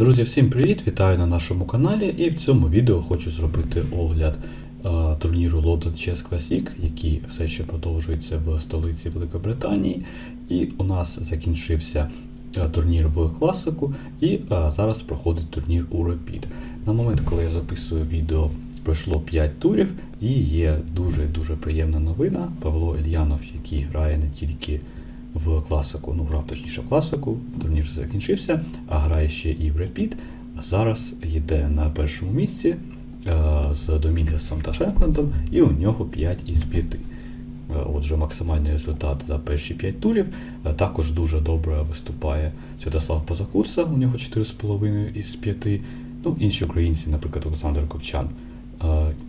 Друзі, всім привіт! Вітаю на нашому каналі і в цьому відео хочу зробити огляд е, турніру London Chess Classic, який все ще продовжується в столиці Великобританії. І у нас закінчився е, турнір в класику, і е, зараз проходить турнір у Rapid. На момент, коли я записую відео, пройшло 5 турів, і є дуже дуже приємна новина. Павло Ільянов, який грає не тільки в класику, ну грав точніше класику, турнір вже закінчився, а грає ще і в Rapid. Зараз йде на першому місці е, з Домінгесом та Шенклендом, і у нього 5 із 5. Е, Отже, максимальний результат за перші 5 турів. Е, Також дуже добре виступає Святослав Позакуца, у нього 4,5 із 5. Ну, інші українці, наприклад, Олександр Ковчан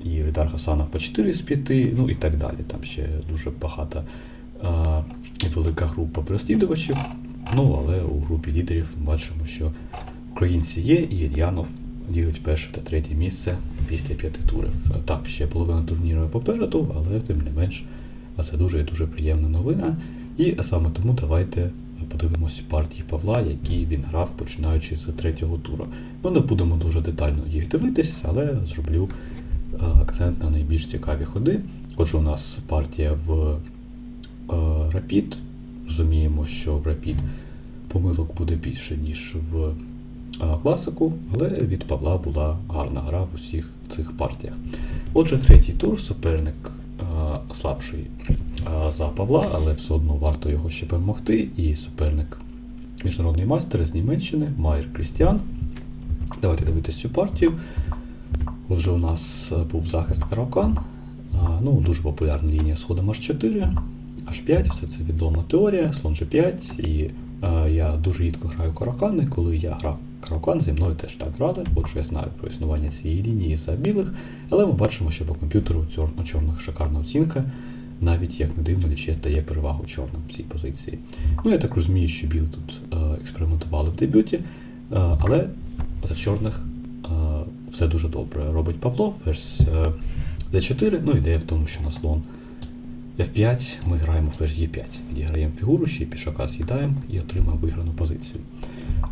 і Ридар Хасанов по 4 з 5, ну і так далі. Там ще дуже багато велика група переслідувачів. Ну, але у групі лідерів ми бачимо, що українці є, і Ільянов ділить перше та третє місце після п'яти турів. Так, ще половина турніру попереду, але тим не менш, це дуже і дуже приємна новина. І саме тому давайте подивимося партії Павла, які він грав, починаючи з третього туру. Ми не будемо дуже детально їх дивитись, але зроблю е, акцент на найбільш цікаві ходи. Отже, у нас партія в е, Rapid. Розуміємо, що в Rapid помилок буде більше, ніж в класику, але від Павла була гарна гра в усіх цих партіях. Отже, третій тур суперник слабший за Павла, але все одно варто його ще перемогти. І суперник міжнародний майстер з Німеччини Майер Крістіан. Давайте дивитися цю партію. Отже, у нас е, був захист Каракан. Ну, дуже популярна лінія з ходом H4, H5, все це відома теорія, слон G5. І е, я дуже рідко граю каракани. Коли я грав каракан, зі мною теж так грали. Отже, я знаю про існування цієї лінії за білих, але ми бачимо, що по комп'ютеру у чор- у чорних шикарна оцінка. Навіть як не дивно, ліче дає перевагу чорним в цій позиції. Ну, я так розумію, що білі тут е, експериментували в дебюті, е, але за чорних е, все дуже добре робить Павло. Ферзь е, d4, ну ідея в тому, що на слон F5 ми граємо ферзь E5. Відіграємо фігуру, ще й пішака з'їдаємо і отримаємо виграну позицію.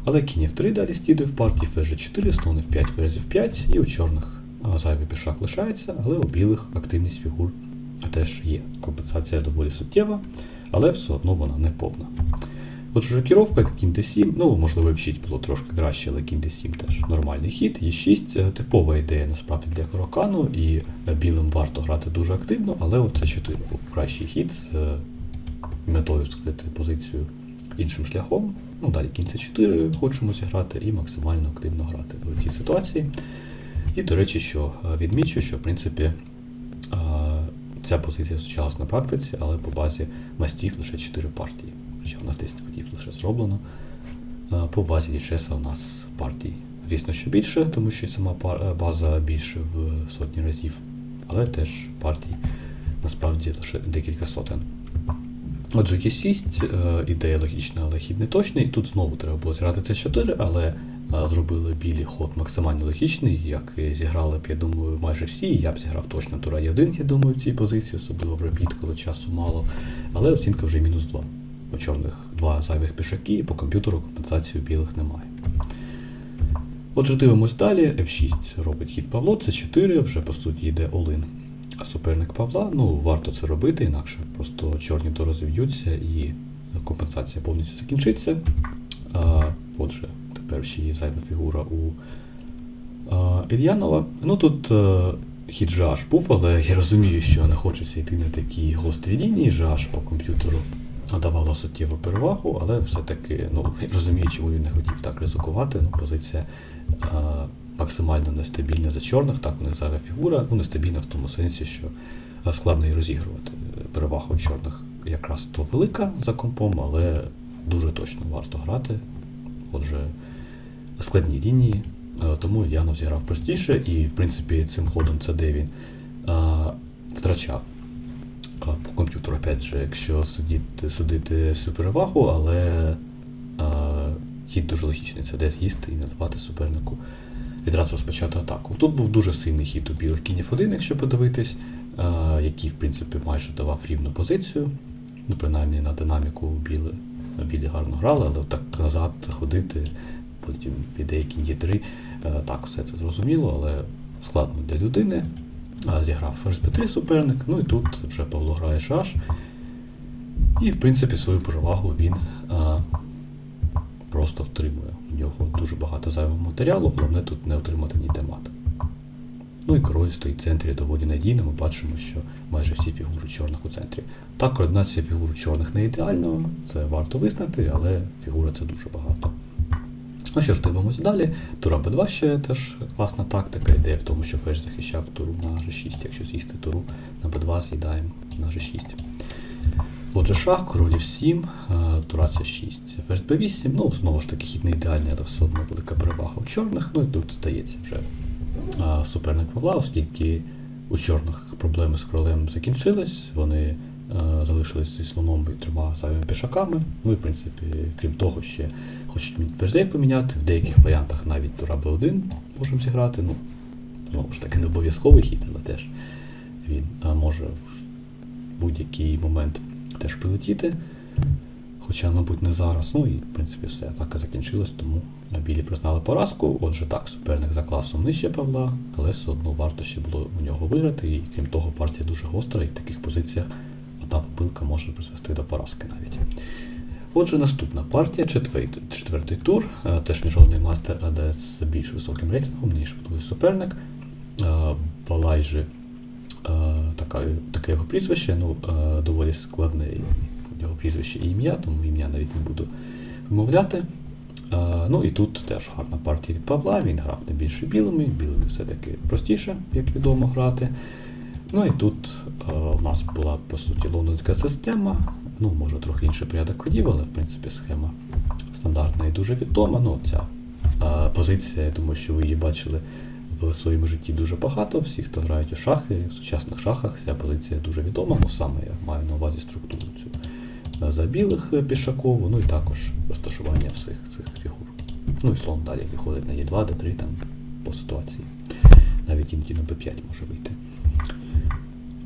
Але кінь F3 далі стідує в партії, ферзь G4, слон F5, ферзь F5, і у чорних зайвий пішак лишається, але у білих активність фігур теж є. Компенсація доволі суттєва, але все одно вона не повна. Отже, рокіровка, кінь d7, ну, можливо, F6 було трошки краще, але кінь d7 теж нормальний хід. Е6 е, типова ідея насправді для Каракану, і е, білим варто грати дуже активно, але от c4 був кращий хід з е, метою скрити позицію іншим шляхом. Ну, далі кінь c4 хочемо зіграти і максимально активно грати в цій ситуації. І, до речі, що відмічу, що в принципі ця позиція зустрічалась на практиці, але по базі майстрів лише 4 партії. Хоча у нас 10 ходів лише зроблено. Е, По базі дічеса у нас партій, звісно, що більше, тому що і сама е, база більше в сотні разів, але теж партій насправді лише декілька сотень. Отже, Є6, е, ідея логічна, але хід не точний. Тут знову треба було зіграти С4, але е, зробили білі ход максимально логічний, як зіграли б, я думаю, майже всі. Я б зіграв точно тура 1, я думаю, в цій позиції, особливо в репіт, коли часу мало. Але оцінка вже мінус 2. У чорних два зайвих пішаки, і по комп'ютеру компенсації у білих немає. Отже, дивимось далі. F6 робить хід Павло, С4 вже по суті йде Олин. А суперник Павла, ну варто це робити, інакше просто чорні дорозів'ються і компенсація повністю закінчиться. А, отже, тепер ще є зайва фігура у а, Ільянова. Ну тут е, хід GH був, але я розумію, що не хочеться йти на такі гострі лінії. GH по комп'ютеру давала суттєву перевагу, але все-таки ну, розумію, чому він не хотів так ризикувати. Ну, позиція е, максимально нестабільна за чорних, так у них зайва фігура, ну нестабільна в тому сенсі, що складно її розігрувати. Перевага у чорних якраз то велика за компом, але дуже точно варто грати. Отже, складні лінії, тому Янов зіграв простіше, і в принципі цим ходом C9 він е, втрачав по комп'ютеру, опять же, якщо судити, судити всю перевагу, але хід дуже логічний. Це де з'їсти і не давати супернику відразу розпочати атаку. Тут був дуже сильний хід у білих кінів 1, якщо подивитись, який, в принципі, майже давав рівну позицію. Ну, принаймні на динаміку білі, білі гарно грали, але так назад ходити потім піде кінь Є3. Е, Так, все це зрозуміло, але складно для людини. Зіграв ферзь Б3 суперник, ну і тут вже Павло грає шаш. І, в принципі, свою перевагу він а, просто втримує. У нього дуже багато зайвого матеріалу, головне тут не отримати ніде мат. Ну і король стоїть в центрі доволі надійно, ми бачимо, що майже всі фігури чорних у центрі. Так, координація фігур чорних не ідеальна, це варто визнати, але фігура це дуже багато. Ну що ж, дивимося далі. Тура Б2 ще теж класна тактика. Ідея в тому, що ферзь захищав туру на G6. Якщо з'їсти туру на Б2, з'їдаємо на G6. Отже, шах, король F7, е, тура C6, ферзь B8. Ну, знову ж таки, хід не ідеальний, але все одно велика перевага у чорних. Ну і тут здається вже е, суперник Павла, оскільки у чорних проблеми з королем закінчились, вони залишились зі слоном і трьома зайвими пішаками. Ну і в принципі, крім того, ще хочуть ферзей поміняти. В деяких варіантах навіть тура Б1 можемо зіграти. Ну, знову ж таки, не обов'язковий хід, але теж він е, може в будь-який момент теж прилетіти. Хоча, мабуть, не зараз. Ну і, в принципі, все. Атака закінчилась, тому білі признали поразку. Отже, так, суперник за класом нижче Павла, але все одно варто ще було у нього виграти. І крім того, партія дуже гостра, і в таких позиціях одна попилка може призвести до поразки навіть. Отже, наступна партія, четвертий, четвертий тур, е, теж міжнародний мастер, але з більш високим рейтингом, ніж минулий суперник. Е, Балайжи, е, така, таке його прізвище, ну, е, доволі складне у нього прізвище і ім'я, тому ім'я навіть не буду вимовляти. Е, Ну і тут теж гарна партія від Павла, він грав не більше білими, білими все-таки простіше, як відомо, грати. Ну і тут е, у нас була по суті лондонська система. Ну, може трохи інший порядок ходів, але в принципі схема стандартна і дуже відома. Ну, ця е, позиція, я думаю, що ви її бачили в своєму житті дуже багато. Всі, хто грають у шахи, в сучасних шахах, ця позиція дуже відома. Ну саме я маю на увазі структуру цю е, за білих е, пішакову, ну і також розташування всіх цих фігур. Ну і слон далі виходить на Е2, Д3 там по ситуації. Навіть іноді на Б5 може вийти.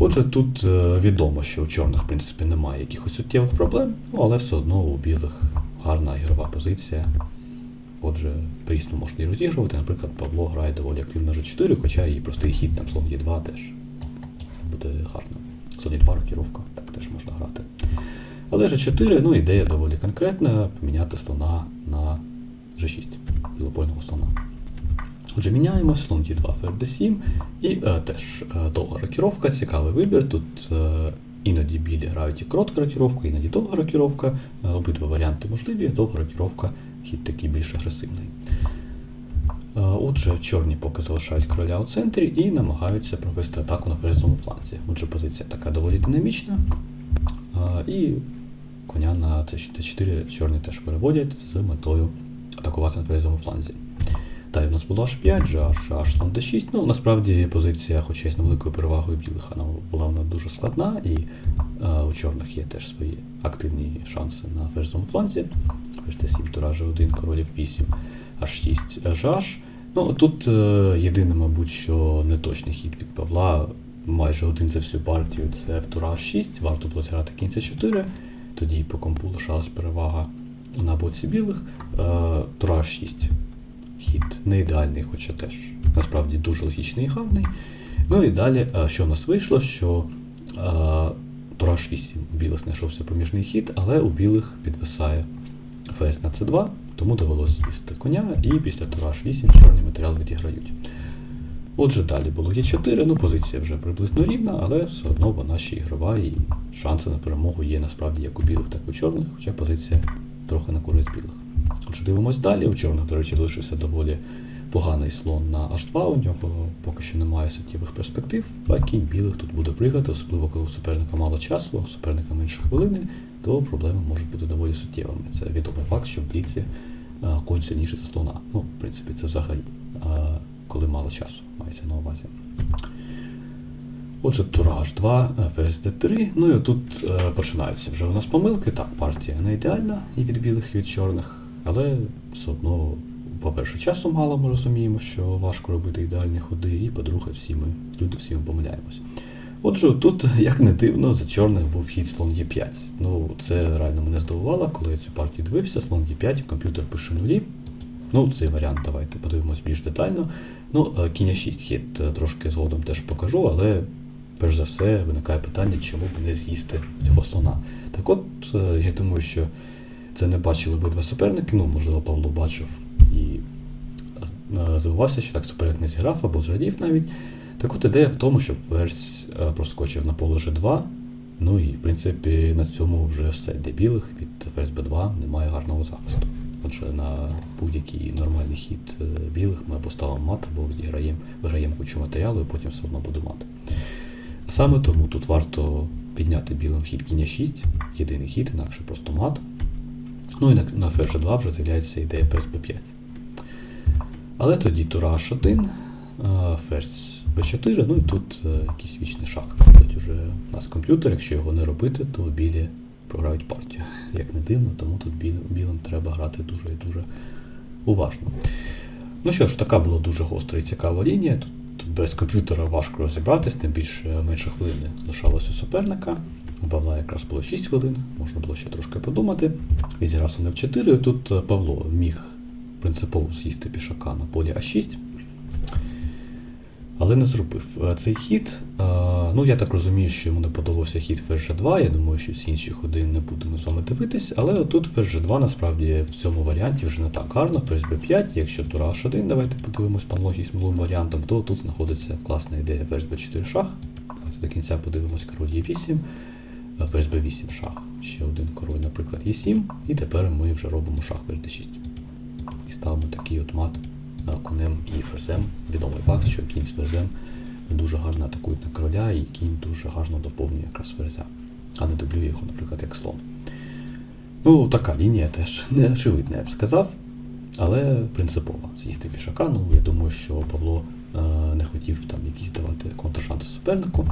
Отже, тут е, відомо, що у чорних, в принципі, немає якихось суттєвих проблем, ну, але все одно у білих гарна ігрова позиція. Отже, прісно можна і розігрувати. Наприклад, Павло грає доволі активно G4, хоча і простий хід там слон Е2 теж буде гарно. Слон Е2 рокіровка, так теж можна грати. Але G4, ну, ідея доволі конкретна, поміняти слона на G6, білопольного слона. Отже, міняємо слон Д2, ферзь d7 і е, теж е, довга рокіровка, цікавий вибір. Тут е, іноді білі грають і коротку рокіровку, іноді довга рокіровка. Е, обидва варіанти можливі, довга рокіровка, хід такий більш агресивний. Е, Отже, чорні поки залишають короля у центрі і намагаються провести атаку на ферзовому фланзі. Отже, позиція така доволі динамічна. Е, І коня на c4 чорні теж переводять з метою атакувати на ферзовому фланзі. Далі в нас було H5, GH, H слон D6. Ну, насправді позиція, хоча й з невеликою перевагою білих, вона була вона дуже складна, і е, у чорних є теж свої активні шанси на ферзовому фланзі. Ферзь D7, тура G1, королів 8, H6, GH. Ну, тут е, єдине, мабуть, що неточний хід від Павла, майже один за всю партію, це тура H6, варто було зіграти кінь C4, тоді по компу лишалась перевага на боці білих. Е, тура H6 хід не ідеальний, хоча теж насправді дуже логічний і гарний. Ну і далі, е, що в нас вийшло, що Тураж 8 у білих знайшовся проміжний хід, але у білих підвисає ферзь на c2, тому довелося з'їсти коня, і після Тураж 8 чорний матеріал відіграють. Отже, далі було Е4, ну позиція вже приблизно рівна, але все одно вона ще ігрова, і шанси на перемогу є насправді як у білих, так і у чорних, хоча позиція трохи на користь білих. Отже, дивимось далі. У чорних, до речі, залишився доволі поганий слон на H2, у нього поки що немає суттєвих перспектив, а кінь білих тут буде пригати, особливо коли у суперника мало часу, а у суперника менше хвилини, то проблеми можуть бути доволі суттєвими. Це відомий факт, що в бліці а, конь сильніший за слона. Ну, в принципі, це взагалі, коли мало часу, мається на увазі. Отже, тура H2, ферзь D3. Ну і тут е, починаються вже у нас помилки. Так, партія не ідеальна і від білих, і від чорних, але все одно, по-перше, часу мало, ми розуміємо, що важко робити ідеальні ходи, і по-друге, всі ми, люди всі ми помиляємось. Отже, тут, як не дивно, за чорних був хід слон Е5. Ну, це реально мене здивувало, коли я цю партію дивився, слон Е5, комп'ютер пише нулі. Ну, цей варіант давайте подивимось більш детально. Ну, е, кінь 6 хід е, трошки згодом теж покажу, але перш за все виникає питання, чому б не з'їсти цього слона. Так от, е, я думаю, що це не бачили обидва суперники, ну, можливо, Павло бачив і е, здивувався, що так суперник не зіграв або зрадів навіть. Так от ідея в тому, щоб ферзь е, проскочив на поле G2, ну і в принципі на цьому вже все. Для білих від ферзь B2 немає гарного захисту. Отже, на будь-який нормальний хід е, білих ми або ставимо мат, або відіграємо, виграємо кучу матеріалу і потім все одно буде мат. Саме тому тут варто підняти білим хід кінь 6, єдиний хід, інакше просто мат. Ну і на, на ферзь 2 вже з'являється ідея ферзь b5. Але тоді тура h1, а, ферзь b4, ну і тут е, якийсь вічний шах. Тобто вже у нас комп'ютер, якщо його не робити, то білі програють партію. Як не дивно, тому тут білим, треба грати дуже і дуже уважно. Ну що ж, така була дуже гостра і цікава лінія. Тут, без комп'ютера важко розібратись, тим більше менше хвилини лишалося у суперника. Павла якраз було 6 хвилин, можна було ще трошки подумати. Він зіграв не в 4, і тут е, Павло міг принципово з'їсти пішака на полі А6, але не зробив Е, цей хід. е, Ну, я так розумію, що йому не подобався хід ферзь 2. Я думаю, що з інших ходи не будемо з вами дивитись, але отут ферзь 2 насправді в цьому варіанті вже не так гарно. Ферзь b5, якщо тура h1, давайте подивимось по аналогії з минулим варіантом, то тут знаходиться класна ідея ферзь b4 шах. Давайте до кінця подивимось король e8, е, ферзь b8 шах. Ще один король, наприклад, e7, і тепер ми вже робимо шах ферзь d6. І ставимо такий от мат конем і ферзем. Відомий факт, що кінь з ферзем дуже гарно атакують на короля, і кінь дуже гарно доповнює якраз ферзя, а не дублює його, наприклад, як слон. Ну, така лінія теж не очевидна, я б сказав, але принципова. З'їсти пішака. Ну, я думаю, що Павло е, не хотів там якісь давати контршанси супернику.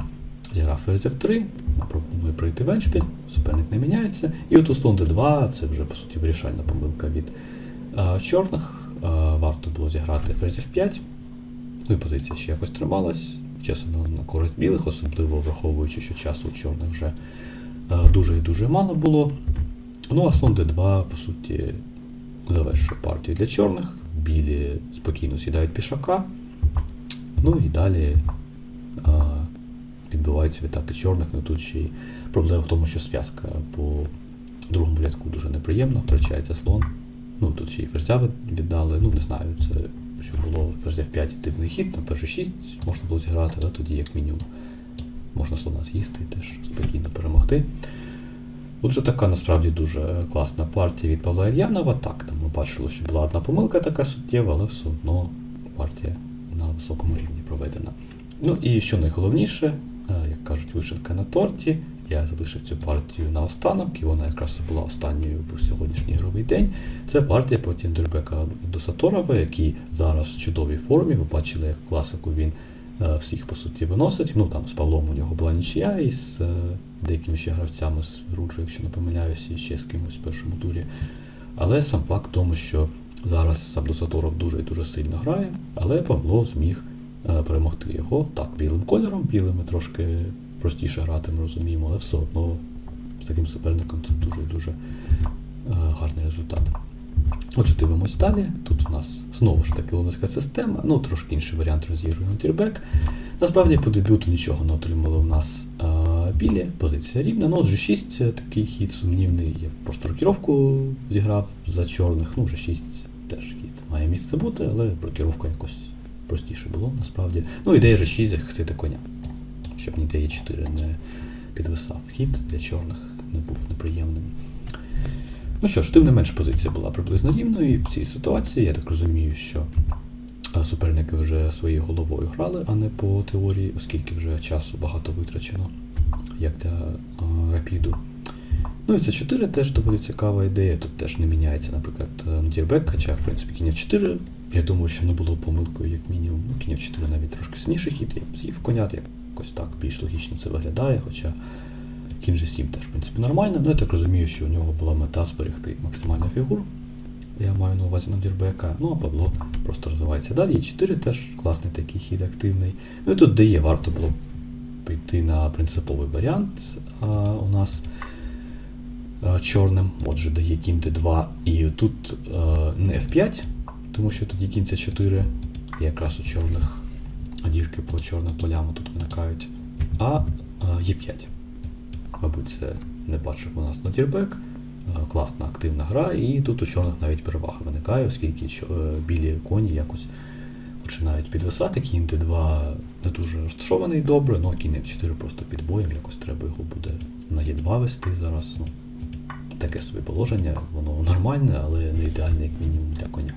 Зіграв ферзь f3, пропонує пройти веншпіль, суперник не міняється. І от у слон d2 це вже по суті вирішальна помилка від е, чорних. Е, варто було зіграти ферзь f5. Ну і позиція ще якось трималась. Чесно, на, користь білих, особливо враховуючи, що часу у чорних вже е, дуже і дуже мало було. Ну, а слон d2, по суті, завершує партію для чорних. Білі спокійно сідають пішака. Ну і далі е, відбуваються відтаки чорних. Ну тут ще й проблема в тому, що зв'язка по другому рядку дуже неприємна, втрачається слон. Ну тут ще й ферзя віддали. Ну не знаю, це що було ферзь f5 дивний хід, на перший 6 можна було зіграти, але тоді як мінімум можна слона з'їсти і теж спокійно перемогти. Отже, така насправді дуже класна партія від Павла Ільянова. Так, там ми бачили, що була одна помилка така суттєва, але все одно партія на високому рівні проведена. Ну і що найголовніше, як кажуть, вишенка на торті. Я залишив цю партію на останок, і вона якраз була останньою в сьогоднішній ігровий день. Це партія проти Дербека до Саторова, який зараз в чудовій формі. Ви бачили, як класику він е, всіх по суті виносить. Ну там з Павлом у нього була нічия і з е, деякими ще гравцями з Руджу, якщо не помиляюся, і ще з кимось в першому турі. Але сам факт в тому, що зараз Абдусаторов дуже і дуже сильно грає, але Павло зміг е, перемогти його так, білим кольором, білими трошки простіше грати, ми розуміємо, але все одно з таким суперником це дуже і дуже е, гарний результат. Отже, дивимось далі. Тут у нас знову ж таки лондонська система, ну трошки інший варіант розігруємо тірбек. Насправді по дебюту нічого не отримали у нас е, білі, позиція рівна. Ну, отже, 6 такий хід сумнівний. Я просто рокіровку зіграв за чорних. Ну, вже 6 теж хід має місце бути, але рокіровка якось простіше було насправді. Ну, ідея ж 6 захистити коня, щоб ніде є 4 не підвисав. Хід для чорних не був неприємним. Ну що ж, тим не менш позиція була приблизно рівною, і в цій ситуації я так розумію, що е, суперники вже своєю головою грали, а не по теорії, оскільки вже часу багато витрачено, як для е, рапіду. Ну і це 4 теж доволі цікава ідея. Тут теж не міняється, наприклад, е, Дірбек, хоча, в принципі, кінь 4. Я думаю, що не було помилкою, як мінімум. Ну, кінь 4 навіть трошки сильніший хід, я з'їв коня, якось так більш логічно це виглядає, хоча кінь же 7 теж, в принципі, нормально. Ну, я так розумію, що у нього була мета зберегти максимально фігур. Я маю на увазі на Дірбека. Ну, а Павло просто розвивається далі. І 4 теж класний такий хід активний. Ну і тут дає, варто було піти на принциповий варіант а, у нас а, чорним. Отже, дає кінь d2. І тут а, не F5, тому що тоді кінь c 4 і якраз у чорних дірки по чорним полям тут виникають. А е, Е5. Мабуть, це не бачив у нас нотірбек. Е, Класна активна гра, і тут у чорних навіть перевага виникає, оскільки е, білі коні якось починають підвисати. Кінь Д2 не дуже розташований добре, ну кінь F4 просто під боєм, якось треба його буде на Е2 вести зараз. Ну, таке собі положення, воно нормальне, але не ідеальне, як мінімум, для коня.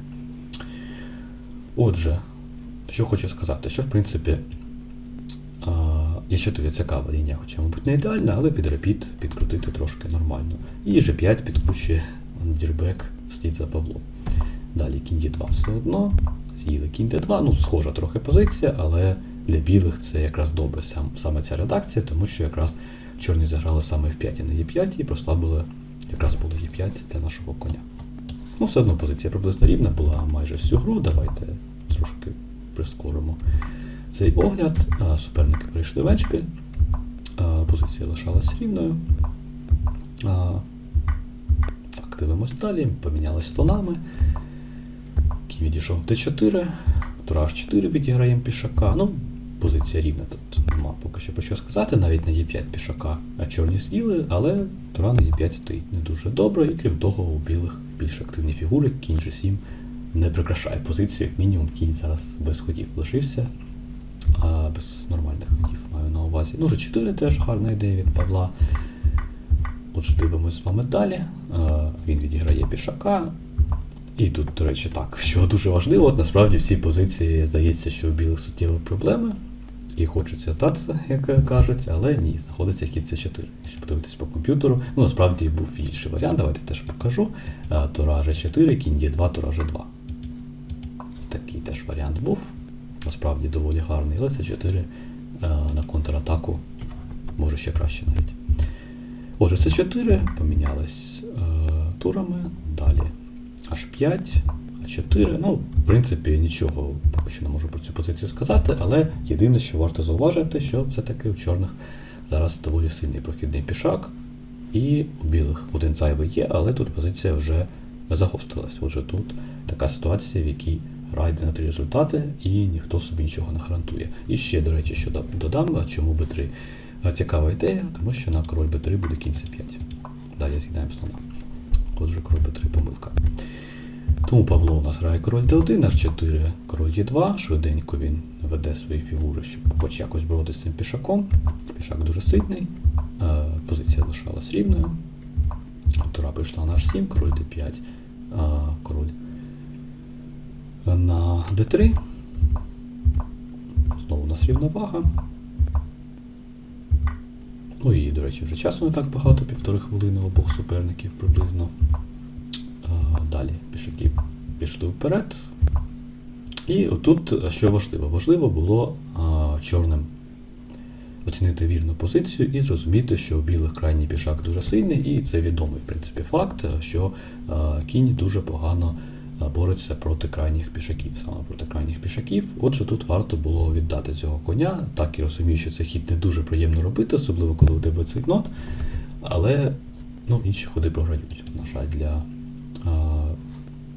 Отже, що хочу сказати, що в принципі є 4 цікава лінія, хоча, мабуть, не ідеальна, але під репіт підкрутити трошки нормально. І G5 підкручує дірбек, стоїть за Павло. Далі кінь D2 все одно. З'їли кінь D2, ну, схожа трохи позиція, але для білих це якраз добре сам, саме ця редакція, тому що якраз чорні заграли саме F5 а не E5 і прослабили якраз було E5 для нашого коня. Ну, все одно позиція приблизно рівна, була майже всю гру. Давайте трошки прискоримо цей огляд. Суперники прийшли в еншпіль. Позиція лишалась рівною. Так, дивимось далі. Помінялись тонами. Кінь відійшов в d4. Тура h4 відіграємо пішака. Ну, позиція рівна тут нема поки що про що сказати. Навіть на e5 пішака, а чорні з'їли, але тура на e5 стоїть не дуже добре, і крім того, у білих більш активні фігури, кінь G7 не прикрашає позицію, як мінімум кінь зараз без ходів лишився. А без нормальних ходів маю на увазі. Ну, G4 теж гарна ідея від Павла. Отже, дивимось з вами далі. Він відіграє пішака. І тут, до речі, так, що дуже важливо, от насправді в цій позиції здається, що у білих суттєві проблеми. І хочеться здатися, як кажуть, але ні, знаходиться кінь c 4 Якщо подивитись по комп'ютеру, ну насправді був інший варіант, давайте теж покажу. А, G4, кінь D2, Тура G2. Такий теж варіант був. Насправді доволі гарний, але c 4 на контратаку може ще краще навіть. Отже, c 4 помінялись турами. Далі H5, А4. Ну, в принципі, нічого поки що не можу про цю позицію сказати, але єдине, що варто зауважити, що все-таки у чорних зараз доволі сильний прохідний пішак, і у білих один зайвий є, але тут позиція вже загострилась. Отже, тут така ситуація, в якій райде на три результати, і ніхто собі нічого не гарантує. І ще, до речі, що додам, чому Б3 цікава ідея, тому що на король Б3 буде кінь С5. Далі з'їдаємо слона. Отже, король Б3 помилка. Тому Павло у нас грає король d1, h4, король e2. Швиденько він веде свої фігури, щоб хоч якось боротися з цим пішаком. Пішак дуже сильний. Е, Позиція лишалась рівною. Тура прийшла на h7, король d5, е, король на d3. Знову у нас рівновага. Ну і, до речі, вже часу не так багато, півтори хвилини обох суперників приблизно. Далі пішаки пішли вперед. І отут, що важливо, важливо було а, чорним оцінити вірну позицію і зрозуміти, що білих крайній пішак дуже сильний, і це відомий в принципі факт, що а, кінь дуже погано бореться проти крайніх пішаків, саме проти крайніх пішаків. Отже, тут варто було віддати цього коня, так і розумію, що цей хід не дуже приємно робити, особливо коли у тебе цейтнот, але ну, інші ходи програють. На жаль, для а,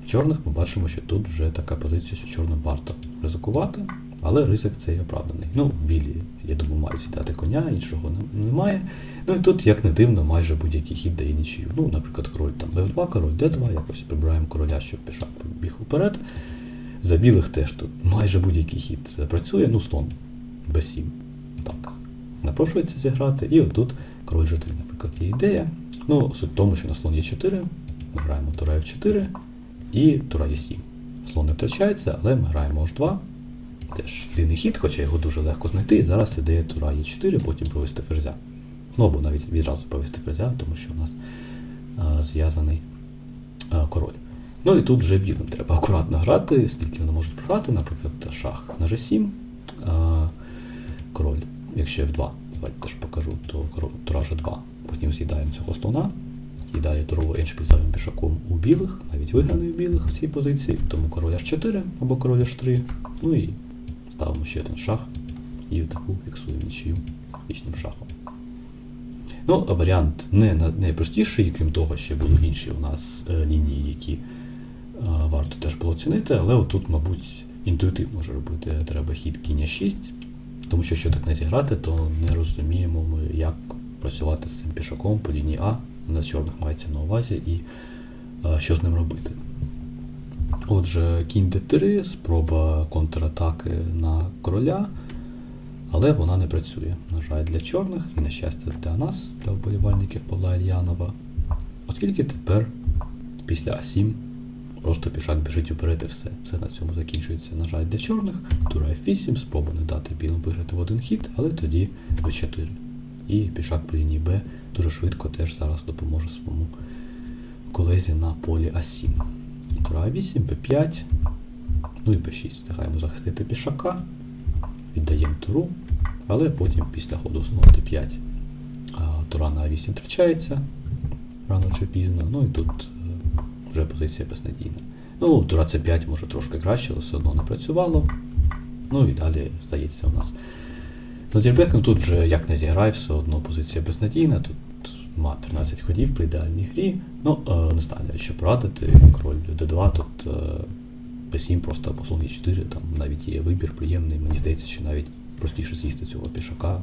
чорних ми бачимо, що тут вже така позиція, що чорним варто ризикувати, але ризик цей оправданий. Ну, білі, я думаю, мають сідати коня, іншого немає. Ну і тут, як не дивно, майже будь-який хід дає нічию. Ну, наприклад, король там Б2, король Д2, якось прибираємо короля, щоб пішак побіг уперед. За білих теж тут майже будь-який хід працює, ну, слон Б7. Так, напрошується зіграти. І отут король G3, наприклад, є ідея. Ну, суть в тому, що на слон є 4, ми граємо тура F4 і тура Е7. Слон не втрачається, але ми граємо H2. Теж єдиний хід, хоча його дуже легко знайти. Зараз ідея тура Е4, потім провести ферзя. Ну або навіть відразу провести ферзя, тому що у нас зв'язаний король. Ну і тут вже білим треба акуратно грати, скільки вони можуть програти, наприклад, шах на G7, а, король, якщо F2, давайте теж покажу, то тура G2. Потім з'їдаємо цього слона, їдає турову еншпіль зайвим пішаком у білих, навіть виграний у білих в цій позиції, тому король H4 або король H3, ну і ставимо ще один шах. І таку фіксуємо нічию вічним шахом. Ну, варіант не на- найпростіший, крім того, ще були інші у нас е, лінії, які варто теж було оцінити, але отут, мабуть, інтуїтивно вже робити треба хід кінь 6, тому що якщо так не зіграти, то не розуміємо ми, як працювати з цим пішаком по лінії А, на чорних мається на увазі, і е, що з ним робити. Отже, кінь d3, спроба контратаки на короля, але вона не працює. На жаль, для чорних і на щастя для нас, для вболівальників Павла Ільянова. Оскільки тепер після А7 просто пішак біжить уперед і все. Це на цьому закінчується, на жаль, для чорних. Тура F8, спроба не дати білим виграти в один хід, але тоді b4. І пішак по лінії Б дуже швидко теж зараз допоможе своєму колезі на полі А7. Тура А8, Б5, ну і Б6. Встигаємо захистити пішака, віддаємо туру, але потім після ходу знову Д5 тура на А8 втрачається рано чи пізно, ну і тут е, вже позиція безнадійна. Ну, тура С5 може трошки краще, але все одно не працювало. Ну і далі, здається, у нас за Дірбеком тут вже як не зіграй, все одно позиція безнадійна. Тут ма 13 ходів при ідеальній грі. Ну, е, не знаю, що порадити. Король d2, тут е, b7 просто або слон e4, там навіть є вибір приємний. Мені здається, що навіть простіше з'їсти цього пішака,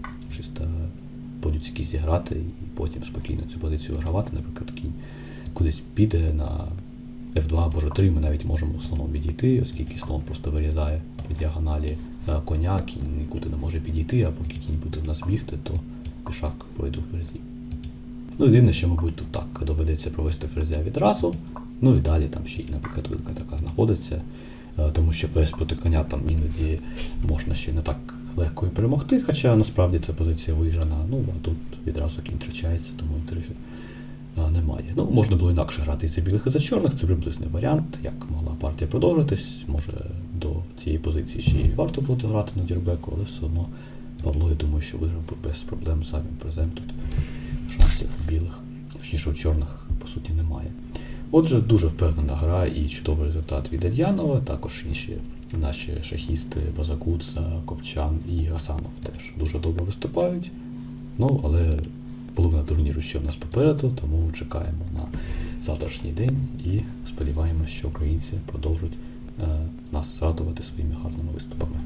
так, чисто по-людськи зіграти і потім спокійно цю позицію гравати, наприклад, кінь кудись піде на F2 або G3, ми навіть можемо слоном відійти, оскільки слон просто вирізає по діагоналі е, коня, кінь нікуди не може підійти, а поки кінь буде в нас бігти, то пішак пройде в ферзі. Ну, єдине, що, мабуть, тут так доведеться провести ферзя відразу. Ну і далі там ще й, наприклад, вилка така знаходиться, е, тому що ферзь проти коня там іноді можна ще не так легко і перемогти, хоча насправді ця позиція виграна. Ну, а тут відразу кінь втрачається, тому інтриги е, немає. Ну, можна було інакше грати і за білих і за чорних, це приблизний варіант, як могла партія продовжитись. Може до цієї позиції ще й варто було грати на Дірбеку, але все одно Павло, я думаю, що виграв би без проблем самим ферзем тут шансів у білих, точніше у чорних, по суті, немає. Отже, дуже впевнена гра і чудовий результат від Ельянова, також інші наші шахісти Базакуца, Ковчан і Гасанов теж дуже добре виступають. Ну, але половина турніру ще в нас попереду, тому чекаємо на завтрашній день і сподіваємося, що українці продовжать е, нас радувати своїми гарними виступами.